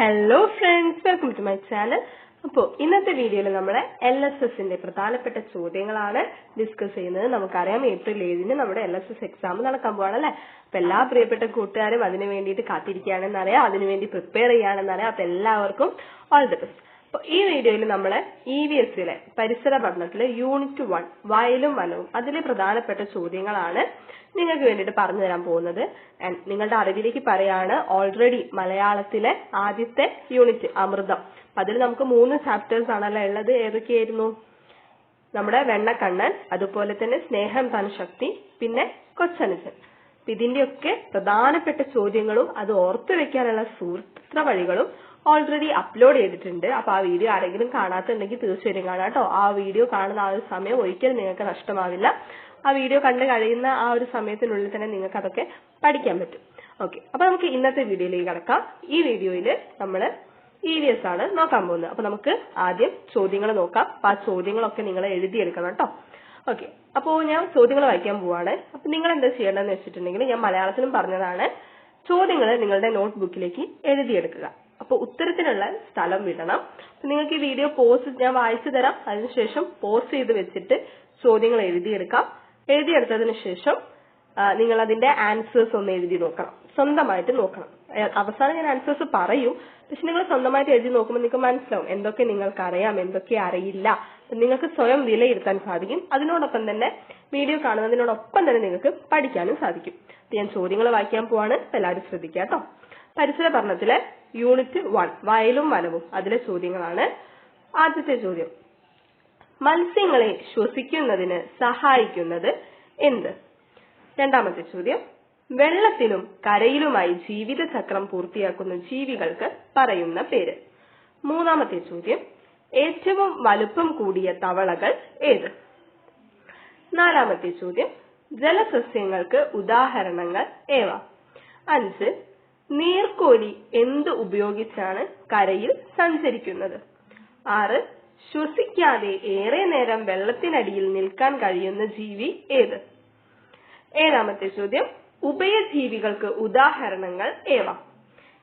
Hello friends welcome to my channel അപ്പോൾ ഇന്നത്തെ വീഡിയോയിൽ നമ്മൾ എൽ എസ് എസിന്റെ പ്രധാനപ്പെട്ട ചോദ്യങ്ങളാണ് ഡിസ്കസ് ചെയ്യുന്നത്. നമുക്കറിയാം ഏപ്രിൽ ഏഴിന് നമ്മുടെ എൽ എസ് എസ് എക്സാം നടക്കാൻ പോവാണല്ലേ? അപ്പൊ എല്ലാ പ്രിയപ്പെട്ട കൂട്ടുകാരും അതിനു വേണ്ടിയിട്ട് കാത്തിരിക്കുകയാണെന്നറിയാം അതിനുവേണ്ടി പ്രിപ്പയർ ചെയ്യുകയാണെന്നറിയാം. അപ്പൊ എല്ലാവർക്കും ഓൾ ദി ബെസ്റ്റ് ഈ വീഡിയോയിൽ നമ്മൾ ഇ വി എസിലെ പരിസര പഠനത്തിലെ യൂണിറ്റ് വൺ വയലും വനവും അതിലെ പ്രധാനപ്പെട്ട ചോദ്യങ്ങളാണ് നിങ്ങൾക്ക് വേണ്ടിയിട്ട് പറഞ്ഞു തരാൻ പോകുന്നത്. നിങ്ങളുടെ അറിവിലേക്ക് പറയാണ് ഓൾറെഡി മലയാളത്തിലെ ആദ്യത്തെ യൂണിറ്റ് അമൃതം. അതിൽ നമുക്ക് മൂന്ന് ചാപ്റ്റേഴ്സ് ആണല്ലോ ഉള്ളത്. ഏതൊക്കെയായിരുന്നു? നമ്മുടെ വെണ്ണക്കണ്ണൻ അതുപോലെ തന്നെ സ്നേഹം തൻ ശക്തി പിന്നെ കൊച്ചനുജൻ. ഇതിന്റെയൊക്കെ പ്രധാനപ്പെട്ട ചോദ്യങ്ങളും അത് ഓർത്തു വെക്കാനുള്ള സൂത്ര വഴികളും ഓൾറെഡി അപ്ലോഡ് ചെയ്തിട്ടുണ്ട്. അപ്പൊ ആ വീഡിയോ ആരെങ്കിലും കാണാത്തുണ്ടെങ്കിൽ തീർച്ചയായും കാണാം കേട്ടോ. ആ വീഡിയോ കാണുന്ന ആ ഒരു സമയം ഒരിക്കലും നിങ്ങൾക്ക് നഷ്ടമാവില്ല. ആ വീഡിയോ കണ്ടു കഴിയുന്ന ആ ഒരു സമയത്തിനുള്ളിൽ തന്നെ നിങ്ങൾക്ക് അതൊക്കെ പഠിക്കാൻ പറ്റും. ഓക്കെ അപ്പൊ നമുക്ക് ഇന്നത്തെ വീഡിയോയിലേക്ക് കടക്കാം. ഈ വീഡിയോയിൽ നമ്മൾ ഇ വി എസ് ആണ് നോക്കാൻ പോകുന്നത്. അപ്പൊ നമുക്ക് ആദ്യം ചോദ്യങ്ങൾ നോക്കാം. അപ്പൊ ആ ചോദ്യങ്ങളൊക്കെ നിങ്ങൾ എഴുതിയെടുക്കണം കേട്ടോ. ഓക്കെ അപ്പോ ഞാൻ ചോദ്യങ്ങൾ വായിക്കാൻ പോവാണ്. അപ്പൊ നിങ്ങൾ എന്താ ചെയ്യേണ്ടതെന്ന് വെച്ചിട്ടുണ്ടെങ്കിൽ ഞാൻ മലയാളത്തിലും പറഞ്ഞതാണ്. ചോദ്യങ്ങൾ നിങ്ങളുടെ നോട്ട്ബുക്കിലേക്ക് എഴുതിയെടുക്കുക. അപ്പൊ ഉത്തരത്തിനുള്ള സ്ഥലം വിടണം. നിങ്ങൾക്ക് ഈ വീഡിയോ പോസ് ഞാൻ വായിച്ചു തരാം. അതിനുശേഷം പോസ് ചെയ്ത് വെച്ചിട്ട് ചോദ്യങ്ങൾ എഴുതിയെടുക്കാം. എഴുതിയെടുത്തതിന് ശേഷം നിങ്ങൾ അതിന്റെ ആൻസേഴ്സ് ഒന്ന് എഴുതി നോക്കണം. സ്വന്തമായിട്ട് നോക്കണം. അവസാനം ഞാൻ ആൻസേഴ്സ് പറയൂ. പക്ഷെ നിങ്ങൾ സ്വന്തമായിട്ട് എഴുതി നോക്കുമ്പോൾ നിങ്ങൾക്ക് മനസ്സിലാവും എന്തൊക്കെ നിങ്ങൾക്ക് അറിയാം എന്തൊക്കെ അറിയില്ല. നിങ്ങൾക്ക് സ്വയം വിലയിരുത്താൻ സാധിക്കും. അതിനോടൊപ്പം തന്നെ വീഡിയോ കാണുന്നതിനോടൊപ്പം തന്നെ നിങ്ങൾക്ക് പഠിക്കാനും സാധിക്കും. ഞാൻ ചോദ്യങ്ങൾ വായിക്കാൻ പോവാണ്. എല്ലാവരും ശ്രദ്ധിക്കുക കേട്ടോ. പരിസര പഠനത്തിലെ യൂണിറ്റ് വൺ വയലും വനവും. അതിലെ ചോദ്യങ്ങളാണ് ആദ്യത്തെ ചോദ്യം. മത്സ്യങ്ങളെ ശ്വസിക്കുന്നതിന് സഹായിക്കുന്നത് എന്ത്? രണ്ടാമത്തെ ചോദ്യം. വെള്ളത്തിലും കരയിലുമായി ജീവിതചക്രം പൂർത്തിയാക്കുന്ന ജീവികൾക്ക് പറയുന്ന പേര്. മൂന്നാമത്തെ ചോദ്യം. ഏറ്റവും വലുപ്പം കൂടിയ തവളകൾ ഏത്? നാലാമത്തെ ചോദ്യം. ജലസസ്യങ്ങൾക്ക് ഉദാഹരണങ്ങൾ ഏവ? അഞ്ച്. നീർക്കോലി എന്ത് ഉപയോഗിച്ചാണ് കരയിൽ സഞ്ചരിക്കുന്നത്? ആറ് ശ്വസിക്കാതെ ഏറെ നേരം വെള്ളത്തിനടിയിൽ നിൽക്കാൻ കഴിയുന്ന ജീവി ഏത്? ഉഭയജീവികൾക്ക് ഉദാഹരണങ്ങൾ ഏവ?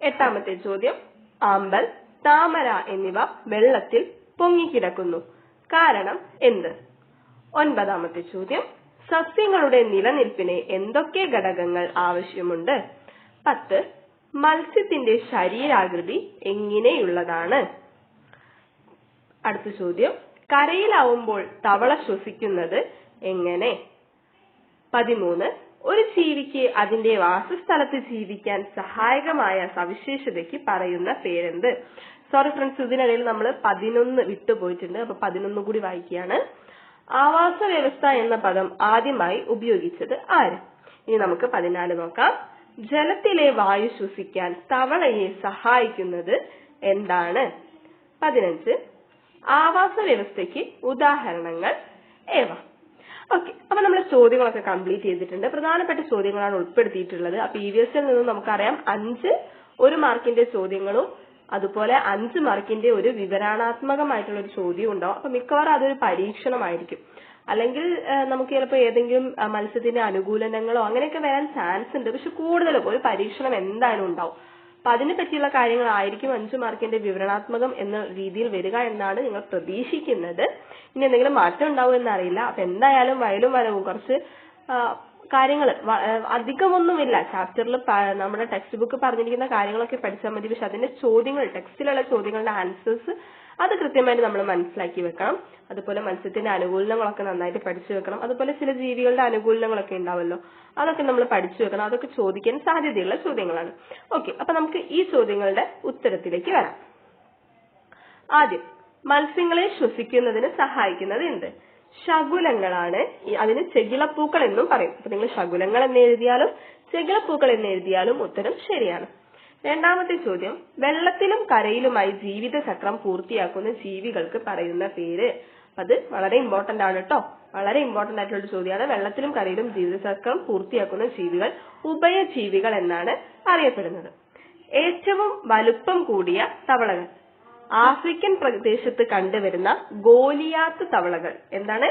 എട്ടാമത്തെ ചോദ്യം ആമ്പൽ താമര എന്നിവ വെള്ളത്തിൽ പൊങ്ങിക്കിടക്കുന്നു. കാരണം എന്ത്? ഒൻപതാമത്തെ ചോദ്യം സസ്യങ്ങളുടെ നിലനിൽപ്പിന് എന്തൊക്കെ ഘടകങ്ങൾ ആവശ്യമുണ്ട്? പത്ത് മത്സ്യത്തിന്റെ ശരീരാകൃതി എങ്ങനെയുള്ളതാണ്? അടുത്ത ചോദ്യം. കരയിലാവുമ്പോൾ തവള ശ്വസിക്കുന്നത് എങ്ങനെ? ഒരു ജീവിക്ക് അതിന്റെ വാസസ്ഥലത്ത് ജീവിക്കാൻ സഹായകമായ സവിശേഷതയ്ക്ക് പറയുന്ന പേരെന്ത്? സോറി ഫ്രണ്ട്സ് ഇതിനിടയിൽ നമ്മൾ പതിനൊന്ന് വിട്ടുപോയിട്ടുണ്ട്. അപ്പൊ പതിനൊന്ന് കൂടി വായിക്കുകയാണ്. ആവാസ വ്യവസ്ഥ എന്ന പദം ആദ്യമായി ഉപയോഗിച്ചത് ആര്? ഇനി നമുക്ക് പതിനാല് നോക്കാം. ജലത്തിലെ വായു ശ്വസിക്കാൻ തവളയെ സഹായിക്കുന്നത് എന്താണ്? പതിനഞ്ച്. ആവാസ വ്യവസ്ഥയ്ക്ക് ഉദാഹരണങ്ങൾ ഏവ. ഓക്കെ അപ്പൊ നമ്മൾ ചോദ്യങ്ങളൊക്കെ കംപ്ലീറ്റ് ചെയ്തിട്ടുണ്ട്. പ്രധാനപ്പെട്ട ചോദ്യങ്ങളാണ് ഉൾപ്പെടുത്തിയിട്ടുള്ളത്. അപ്പൊ ഇ വി എസിൽ നിന്നും നമുക്കറിയാം അഞ്ച് ഒരു മാർക്കിന്റെ ചോദ്യങ്ങളും അതുപോലെ അഞ്ച് മാർക്കിന്റെ ഒരു വിവരണാത്മകമായിട്ടുള്ള ഒരു ചോദ്യം ഉണ്ടാവും. അപ്പൊ മിക്കവാറും അതൊരു പരീക്ഷണമായിരിക്കും. അല്ലെങ്കിൽ നമുക്ക് ചിലപ്പോൾ ഏതെങ്കിലും മത്സ്യത്തിന്റെ അനുകൂലനങ്ങളോ അങ്ങനെയൊക്കെ വരാൻ ചാൻസ് ഉണ്ട്. പക്ഷെ കൂടുതലും ഒരു പരീക്ഷണം എന്തായാലും ഉണ്ടാവും. അപ്പൊ അതിനെ പറ്റിയുള്ള കാര്യങ്ങളായിരിക്കും അഞ്ചു മാർക്കിന്റെ വിവരണാത്മകം എന്ന രീതിയിൽ വരിക എന്നാണ് നിങ്ങൾ പ്രതീക്ഷിക്കുന്നത്. ഇനി എന്തെങ്കിലും മാറ്റം ഉണ്ടാവും എന്നറിയില്ല. അപ്പൊ എന്തായാലും വയലും വരവും കുറച്ച് കാര്യങ്ങൾ അധികമൊന്നുമില്ല. ചാപ്റ്ററിൽ നമ്മുടെ ടെക്സ്റ്റ് ബുക്ക് പറഞ്ഞിരിക്കുന്ന കാര്യങ്ങളൊക്കെ പഠിച്ചാൽ മതി. പക്ഷെ അതിന്റെ ചോദ്യങ്ങൾ ടെക്സ്റ്റിലുള്ള ചോദ്യങ്ങളുടെ ആൻസേഴ്സ് അത് കൃത്യമായിട്ട് നമ്മൾ മനസ്സിലാക്കി വെക്കണം. അതുപോലെ മത്സ്യത്തിന്റെ അനുകൂലങ്ങളൊക്കെ നന്നായിട്ട് പഠിച്ചു വെക്കണം. അതുപോലെ ചില ജീവികളുടെ അനുകൂലങ്ങളൊക്കെ ഉണ്ടാവല്ലോ അതൊക്കെ നമ്മൾ പഠിച്ചു വെക്കണം. അതൊക്കെ ചോദിക്കാൻ സാധ്യതയുള്ള ചോദ്യങ്ങളാണ്. ഓക്കെ അപ്പൊ നമുക്ക് ഈ ചോദ്യങ്ങളുടെ ഉത്തരത്തിലേക്ക് വരാം. ആദ്യം മത്സ്യങ്ങളെ ശ്വസിക്കുന്നതിന് സഹായിക്കുന്നത് എന്ത്? ശകുലങ്ങളാണ് അതിന് ചെകിളപ്പൂക്കൾ എന്നും പറയും. അപ്പൊ നിങ്ങൾ ശകുലങ്ങൾ എന്ന് എഴുതിയാലും ചെകിളപ്പൂക്കൾ എന്ന് എഴുതിയാലും ഉത്തരം ശരിയാണ്. രണ്ടാമത്തെ ചോദ്യം. വെള്ളത്തിലും കരയിലുമായി ജീവിതചക്രം പൂർത്തിയാക്കുന്ന ജീവികൾക്ക് പറയുന്ന പേര്. അത് വളരെ ഇമ്പോർട്ടന്റ് ആണ് കേട്ടോ വളരെ ഇമ്പോർട്ടന്റ് ആയിട്ടുള്ള ചോദ്യമാണ്. വെള്ളത്തിലും കരയിലും ജീവിതചക്രം പൂർത്തിയാക്കുന്ന ജീവികൾ ഉഭയജീവികൾ എന്നാണ് അറിയപ്പെടുന്നത്. ഏറ്റവും വലുപ്പം കൂടിയ തവളകൾ. ആഫ്രിക്കൻ പ്രദേശത്ത് കണ്ടുവരുന്ന ഗോലിയാത്ത് തവളകൾ. എന്താണ്?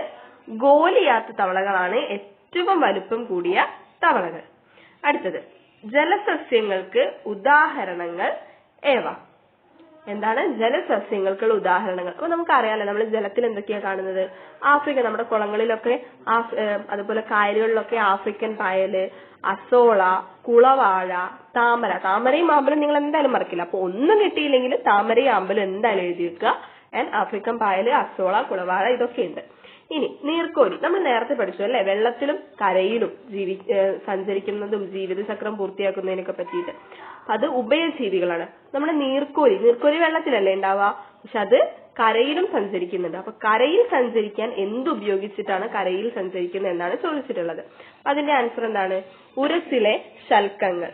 ഗോലിയാത്ത് തവളകളാണ് ഏറ്റവും വലുപ്പം കൂടിയ തവളകൾ. അടുത്തത്. ജലസസ്യങ്ങൾക്ക് ഉദാഹരണങ്ങൾ ഏവ? എന്താണ് ജലസസ്യങ്ങൾക്കുള്ള ഉദാഹരണങ്ങൾ? അപ്പൊ നമുക്ക് അറിയാലോ നമ്മൾ ജലത്തിൽ എന്തൊക്കെയാ കാണുന്നത്? ആഫ്രിക്ക നമ്മുടെ കുളങ്ങളിലൊക്കെ അതുപോലെ കായലുകളിലൊക്കെ ആഫ്രിക്കൻ പായൽ അസോള കുളവാഴ താമര. താമരയും ആമ്പലും നിങ്ങൾ എന്തായാലും മറക്കില്ല. അപ്പൊ ഒന്നും കിട്ടിയില്ലെങ്കിൽ താമരയും ആമ്പലും എന്തായാലും എഴുതി വെക്കുക. ആൻഡ് ആഫ്രിക്കൻ പായൽ അസോള കുളവാഴ ഇതൊക്കെ ഉണ്ട് ഇനി നീർക്കോലി. നമ്മൾ നേരത്തെ പഠിച്ചു അല്ലെ? വെള്ളത്തിലും കരയിലും ജീവി സഞ്ചരിക്കുന്നതും ജീവിതചക്രം പൂർത്തിയാക്കുന്നതിനൊക്കെ പറ്റിയിട്ട്. അത് ഉഭയജീവികളാണ്. നമ്മുടെ നീർക്കോലി. നീർക്കോലി വെള്ളത്തിലല്ലേ ഉണ്ടാവുക? പക്ഷെ അത് കരയിലും സഞ്ചരിക്കുന്നുണ്ട്. അപ്പൊ കരയിൽ സഞ്ചരിക്കാൻ എന്ത് ഉപയോഗിച്ചിട്ടാണ് കരയിൽ സഞ്ചരിക്കുന്നത് എന്നാണ് ചോദിച്ചിട്ടുള്ളത്. അതിന്റെ ആൻസർ എന്താണ്? ഉരസിലെ ശൽക്കങ്ങൾ.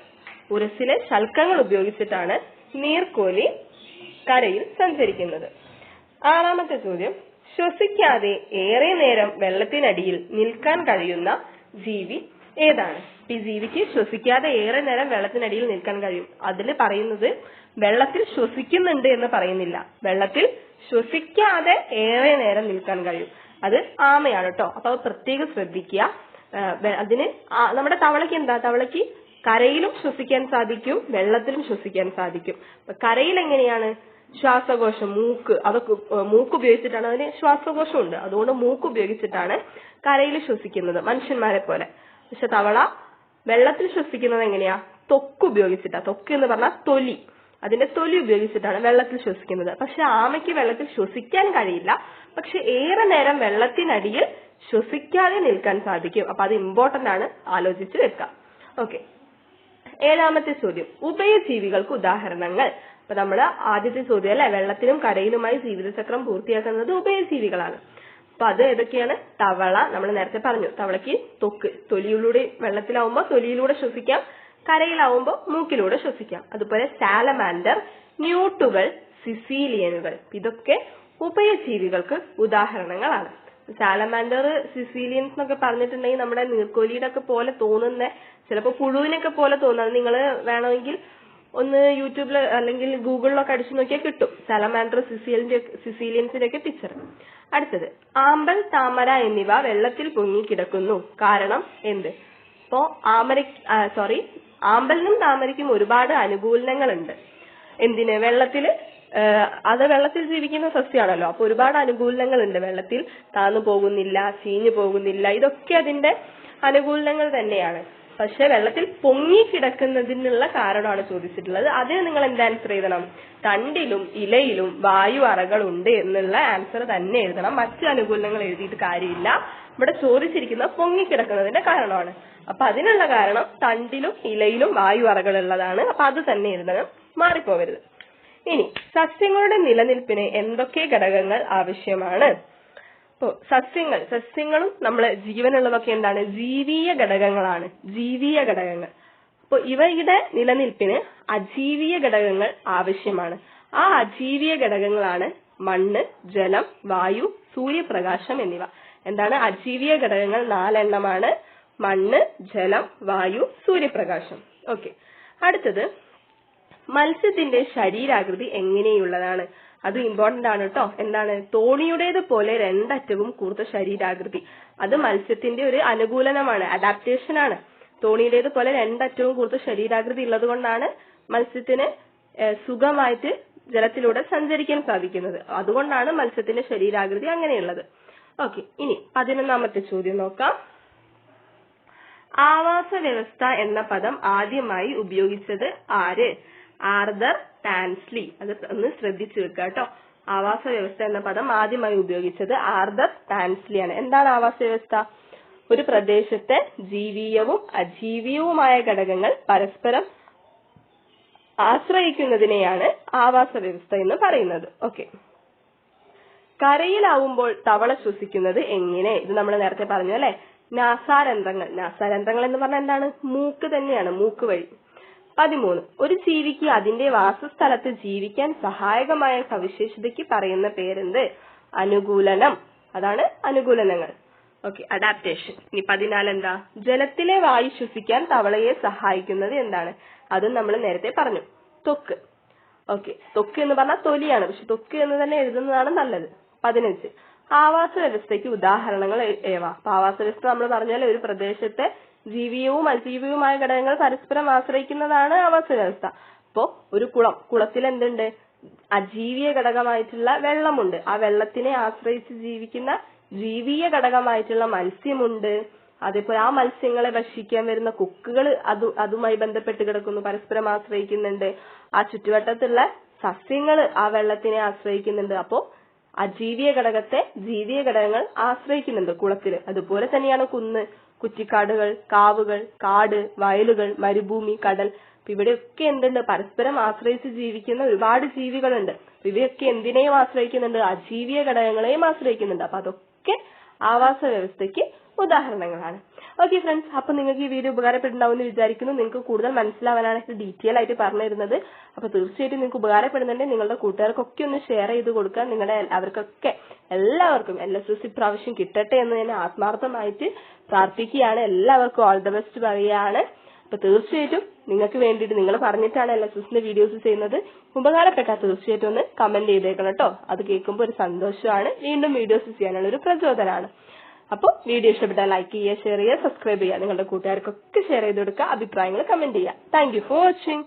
ഉരസിലെ ശൽക്കങ്ങൾ ഉപയോഗിച്ചിട്ടാണ് നീർക്കോലി കരയിൽ സഞ്ചരിക്കുന്നത്. ആറാമത്തെ ചോദ്യം. ശ്വസിക്കാതെ ഏറെ നേരം വെള്ളത്തിനടിയിൽ നിൽക്കാൻ കഴിയുന്ന ജീവി ഏതാണ്? ഈ ജീവിക്ക് ശ്വസിക്കാതെ ഏറെ നേരം വെള്ളത്തിനടിയിൽ നിൽക്കാൻ കഴിയും. അതിൽ പറയുന്നത് വെള്ളത്തിൽ ശ്വസിക്കുന്നുണ്ട് എന്ന് പറയുന്നില്ല. വെള്ളത്തിൽ ശ്വസിക്കാതെ ഏറെ നേരം നിൽക്കാൻ കഴിയും. അത് ആമയാണ് കേട്ടോ അപ്പൊ അത് പ്രത്യേകം ശ്രദ്ധിക്കുക. അതിന് നമ്മുടെ തവളയ്ക്ക് എന്താ? തവളയ്ക്ക് കരയിലും ശ്വസിക്കാൻ സാധിക്കും വെള്ളത്തിലും ശ്വസിക്കാൻ സാധിക്കും. കരയിൽ എങ്ങനെയാണ് ശ്വാസകോശം മൂക്ക് അതൊക്കെ മൂക്ക് ഉപയോഗിച്ചിട്ടാണ് അതിന് ശ്വാസകോശം ഉണ്ട് അതുകൊണ്ട് മൂക്ക് ഉപയോഗിച്ചിട്ടാണ് കരയിൽ ശ്വസിക്കുന്നത് മനുഷ്യന്മാരെ പോലെ പക്ഷെ തവള വെള്ളത്തിൽ ശ്വസിക്കുന്നത് എങ്ങനെയാ? തൊക്ക് ഉപയോഗിച്ചിട്ടാ. തൊക്ക് എന്ന് പറഞ്ഞാൽ തൊലി. അതിന്റെ തൊലി ഉപയോഗിച്ചിട്ടാണ് വെള്ളത്തിൽ ശ്വസിക്കുന്നത്. പക്ഷെ ആമയ്ക്ക് വെള്ളത്തിൽ ശ്വസിക്കാൻ കഴിയില്ല. പക്ഷെ ഏറെ നേരം വെള്ളത്തിനടിയിൽ ശ്വസിക്കാതെ നിൽക്കാൻ സാധിക്കും. അപ്പൊ അത് ഇമ്പോർട്ടന്റ് ആണ് ആലോചിച്ച് വെക്കാം. ഓക്കെ ഏഴാമത്തെ ചോദ്യം. ഉഭയജീവികൾക്ക് ഉദാഹരണങ്ങൾ. അപ്പൊ നമ്മൾ ആദ്യത്തെ ചോദ്യം അല്ലെ? വെള്ളത്തിലും കരയിലുമായി ജീവിതചക്രം പൂർത്തിയാക്കുന്നത് ഉഭയജീവികളാണ് അപ്പൊ അത് ഏതൊക്കെയാണ്? തവള. നമ്മൾ നേരത്തെ പറഞ്ഞു തവളയ്ക്ക് തൊക്ക്. തൊലിയിലൂടെ വെള്ളത്തിലാവുമ്പോൾ തൊലിയിലൂടെ ശ്വസിക്കാം. കരയിലാവുമ്പോൾ മൂക്കിലൂടെ ശ്വസിക്കാം. അതുപോലെ സാലമാൻഡർ ന്യൂട്ടുകൾ സിസീലിയനുകൾ. ഇതൊക്കെ ഉഭയജീവികൾക്ക് ഉദാഹരണങ്ങളാണ്. സാലമാൻഡർ സിസീലിയൻസ് എന്നൊക്കെ പറഞ്ഞിട്ടുണ്ടെങ്കിൽ നമ്മുടെ നീർക്കോലിയുടെ ഒക്കെ പോലെ തോന്നുന്ന ചിലപ്പോൾ പുഴുവിനൊക്കെ പോലെ തോന്നുന്നത് നിങ്ങൾ വേണമെങ്കിൽ ഒന്ന് യൂട്യൂബിൽ അല്ലെങ്കിൽ ഗൂഗിളിലൊക്കെ അടിച്ചു നോക്കിയാൽ കിട്ടും. സാലമാൻഡർ സിസീലിന്റെ സിസീലിയൻസിന്റെ ഒക്കെ പിക്ചർ അടുത്തത് ആമ്പൽ താമര എന്നിവ വെള്ളത്തിൽ പൊങ്ങി കിടക്കുന്നു. കാരണം എന്ത്? അപ്പോ ആമര സോറി ആമ്പലിനും താമരയ്ക്കും ഒരുപാട് അനുകൂലങ്ങളുണ്ട് എന്തിന്? വെള്ളത്തിൽ അത് വെള്ളത്തിൽ ജീവിക്കുന്ന സസ്യമാണല്ലോ അപ്പൊ ഒരുപാട് അനുകൂലനങ്ങളുണ്ട് വെള്ളത്തിൽ. താന്നു പോകുന്നില്ല ചീഞ്ഞു പോകുന്നില്ല. ഇതൊക്കെ അതിന്റെ അനുകൂലങ്ങൾ തന്നെയാണ്. പക്ഷെ വെള്ളത്തിൽ പൊങ്ങി കിടക്കുന്നതിനുള്ള കാരണമാണ് ചോദിച്ചിട്ടുള്ളത്. അതിന് നിങ്ങൾ എന്ത് ആൻസർ എഴുതണം? തണ്ടിലും ഇലയിലും വായു അറകൾ ഉണ്ട് എന്നുള്ള ആൻസർ തന്നെ എഴുതണം. മറ്റു അനുകൂലങ്ങൾ എഴുതിയിട്ട് കാര്യമില്ല. ഇവിടെ ചോദിച്ചിരിക്കുന്നത് പൊങ്ങിക്കിടക്കുന്നതിന്റെ കാരണമാണ്. അപ്പൊ അതിനുള്ള കാരണം തണ്ടിലും ഇലയിലും വായു അറകൾ ഉള്ളതാണ്. അപ്പൊ അത് തന്നെ എഴുതണം. മാറിപ്പോവരുത് ഇനി സസ്യങ്ങളുടെ നിലനിൽപ്പിന് എന്തൊക്കെ ഘടകങ്ങൾ ആവശ്യമാണ്? സസ്യങ്ങൾ സസ്യങ്ങളും നമ്മളെ ജീവനുള്ളതൊക്കെ എന്താണ്? ജീവീയ ഘടകങ്ങളാണ്. ജീവീയ ഘടകങ്ങൾ. അപ്പൊ ഇവയുടെ നിലനിൽപ്പിന് അജീവിയ ഘടകങ്ങൾ ആവശ്യമാണ്. ആ അജീവിയ ഘടകങ്ങളാണ് മണ്ണ് ജലം വായു സൂര്യപ്രകാശം എന്നിവ. എന്താണ്? അജീവിയ ഘടകങ്ങൾ നാലെണ്ണമാണ്. മണ്ണ് ജലം വായു സൂര്യപ്രകാശം. ഓക്കെ. അടുത്തത് മത്സ്യത്തിന്റെ ശരീരാകൃതി എങ്ങനെയുള്ളതാണ്? അത് ഇമ്പോർട്ടന്റ് ആണ് കേട്ടോ എന്താണ്? തോണിയുടേത് പോലെ രണ്ടറ്റവും കൂർത്ത ശരീരാകൃതി. അത് മത്സ്യത്തിന്റെ ഒരു അനുകൂലനമാണ് അഡാപ്റ്റേഷൻ ആണ്. തോണിയുടേത് പോലെ രണ്ടറ്റവും കൂർത്ത ശരീരാകൃതി ഉള്ളത് കൊണ്ടാണ് മത്സ്യത്തിന് സുഖമായിട്ട് ജലത്തിലൂടെ സഞ്ചരിക്കാൻ സാധിക്കുന്നത്. അതുകൊണ്ടാണ് മത്സ്യത്തിന്റെ ശരീരാകൃതി അങ്ങനെയുള്ളത്. ഓക്കെ ഇനി പതിനൊന്നാമത്തെ ചോദ്യം നോക്കാം. ആവാസ വ്യവസ്ഥ എന്ന പദം ആദ്യമായി ഉപയോഗിച്ചത് ആര്? Arthur Tansley. അത് ഒന്ന് ശ്രദ്ധിച്ചു വെക്കുക കേട്ടോ ആവാസ വ്യവസ്ഥ എന്ന പദം ആദ്യമായി ഉപയോഗിച്ചത് ആർദർ ടാൻസ്ലി ആണ് എന്താണ് ആവാസ വ്യവസ്ഥ? ഒരു പ്രദേശത്തെ ജീവിയവും അജീവിയവുമായ ഘടകങ്ങൾ പരസ്പരം ആശ്രയിക്കുന്നതിനെയാണ് ആവാസ വ്യവസ്ഥ എന്ന് പറയുന്നത്. ഓക്കെ. കരയിലാവുമ്പോൾ തവള ശ്വസിക്കുന്നത് എങ്ങനെ? ഇത് നമ്മൾ നേരത്തെ പറഞ്ഞു അല്ലെ? നാസാരന്ധ്രങ്ങൾ. നാസാരന്ധ്രങ്ങൾ എന്ന് പറഞ്ഞാൽ എന്താണ്? മൂക്ക് തന്നെയാണ്. മൂക്ക് വഴി. പതിമൂന്ന്. ഒരു ജീവിക്ക് അതിന്റെ വാസസ്ഥലത്ത് ജീവിക്കാൻ സഹായകമായ സവിശേഷതയ്ക്ക് പറയുന്ന പേരെന്ത്? അനുകൂലനം. അതാണ് അനുകൂലനങ്ങൾ. ഓക്കെ അഡാപ്റ്റേഷൻ ഇനി പതിനാല് എന്താ ജലത്തിലെ വായു ശ്വസിക്കാൻ തവളയെ സഹായിക്കുന്നത് എന്താണ്? അതും നമ്മൾ നേരത്തെ പറഞ്ഞു. തൊക്ക്. ഓക്കെ തൊക്ക് എന്ന് പറഞ്ഞാൽ തൊലിയാണ്. പക്ഷെ തൊക്ക് എന്ന് തന്നെ എഴുതുന്നതാണ് നല്ലത്. പതിനഞ്ച്. ആവാസ വ്യവസ്ഥയ്ക്ക് ഉദാഹരണങ്ങൾ ഏവാ. അപ്പൊ ആവാസ വ്യവസ്ഥ നമ്മൾ പറഞ്ഞാൽ ഒരു പ്രദേശത്തെ ജീവിയവും അജീവിയവുമായ ഘടകങ്ങൾ പരസ്പരം ആശ്രയിക്കുന്നതാണ് ആവാസ വ്യവസ്ഥ അപ്പോ ഒരു കുളം കുളത്തിൽ എന്തുണ്ട്? അജീവിയ ഘടകമായിട്ടുള്ള വെള്ളമുണ്ട്. ആ വെള്ളത്തിനെ ആശ്രയിച്ച് ജീവിക്കുന്ന ജീവിയ ഘടകമായിട്ടുള്ള മത്സ്യമുണ്ട്. അതേപോലെ ആ മത്സ്യങ്ങളെ ഭക്ഷിക്കാൻ വരുന്ന കൊക്കുകൾ അത് അതുമായി ബന്ധപ്പെട്ട് കിടക്കുന്നു പരസ്പരം ആശ്രയിക്കുന്നുണ്ട്. ആ ചുറ്റുവട്ടത്തുള്ള സസ്യങ്ങൾ ആ വെള്ളത്തിനെ ആശ്രയിക്കുന്നുണ്ട്. അപ്പോ അജീവിയ ഘടകത്തെ ജീവിയ ഘടകങ്ങൾ ആശ്രയിക്കുന്നുണ്ട് കുളത്തിൽ. അതുപോലെ തന്നെയാണ് കുന്ന്. കുറ്റിക്കാടുകൾ കാവുകൾ കാട് വയലുകൾ മരുഭൂമി കടൽ. ഇവിടെയൊക്കെ എന്തുണ്ട്? പരസ്പരം ആശ്രയിച്ച് ജീവിക്കുന്ന ഒരുപാട് ജീവികളുണ്ട്. ഇവയൊക്കെ എന്തിനേയും ആശ്രയിക്കുന്നുണ്ട്? അജീവിയ ഘടകങ്ങളെയും ആശ്രയിക്കുന്നുണ്ട്. അപ്പൊ അതൊക്കെ ആവാസ വ്യവസ്ഥയ്ക്ക് ഉദാഹരണങ്ങളാണ്. ഓക്കെ ഫ്രണ്ട്സ് അപ്പൊ നിങ്ങൾക്ക് ഈ വീഡിയോ ഉപകാരപ്പെടുന്നുണ്ടാവും എന്ന് വിചാരിക്കുന്നു. നിങ്ങൾക്ക് കൂടുതൽ മനസ്സിലാവാനാണ് ഇത് ഡീറ്റെയിൽ ആയിട്ട് പറഞ്ഞു തരുന്നത്. അപ്പൊ തീർച്ചയായിട്ടും നിങ്ങൾക്ക് ഉപകാരപ്പെടുന്നുണ്ടെങ്കിൽ നിങ്ങളുടെ കൂട്ടുകാർക്കൊക്കെ ഒന്ന് ഷെയർ ചെയ്ത് കൊടുക്കുക. നിങ്ങളുടെ അവർക്കൊക്കെ എല്ലാവർക്കും എൽ എസ് എസ് ഇപ്രാവശ്യം കിട്ടട്ടെ എന്ന് ഞാൻ ആത്മാർത്ഥമായിട്ട് പ്രാർത്ഥിക്കുകയാണ്. എല്ലാവർക്കും ഓൾ ദ ബെസ്റ്റ് പറയുകയാണ്. അപ്പൊ തീർച്ചയായിട്ടും നിങ്ങൾക്ക് വേണ്ടിയിട്ട് നിങ്ങൾ പറഞ്ഞിട്ടാണ് എൽ എസ് എസിന്റെ വീഡിയോസ് ചെയ്യുന്നത്. ഉപകാരപ്പെട്ട തീർച്ചയായിട്ടും ഒന്ന് കമന്റ് ചെയ്തേക്കണം കേട്ടോ അത് കേൾക്കുമ്പോൾ ഒരു സന്തോഷമാണ്. വീണ്ടും വീഡിയോസ് ചെയ്യാനുള്ള ഒരു പ്രചോദനമാണ്. അപ്പോൾ വീഡിയോ ഇഷ്ടപ്പെട്ടാൽ ലൈക്ക് ചെയ്യുക ഷെയർ ചെയ്യുക സബ്സ്ക്രൈബ് ചെയ്യുക. നിങ്ങളുടെ കൂട്ടുകാർക്കൊക്കെ ഷെയർ ചെയ്ത് കൊടുക്കുക അഭിപ്രായങ്ങൾ കമന്റ് ചെയ്യുക. Thank for watching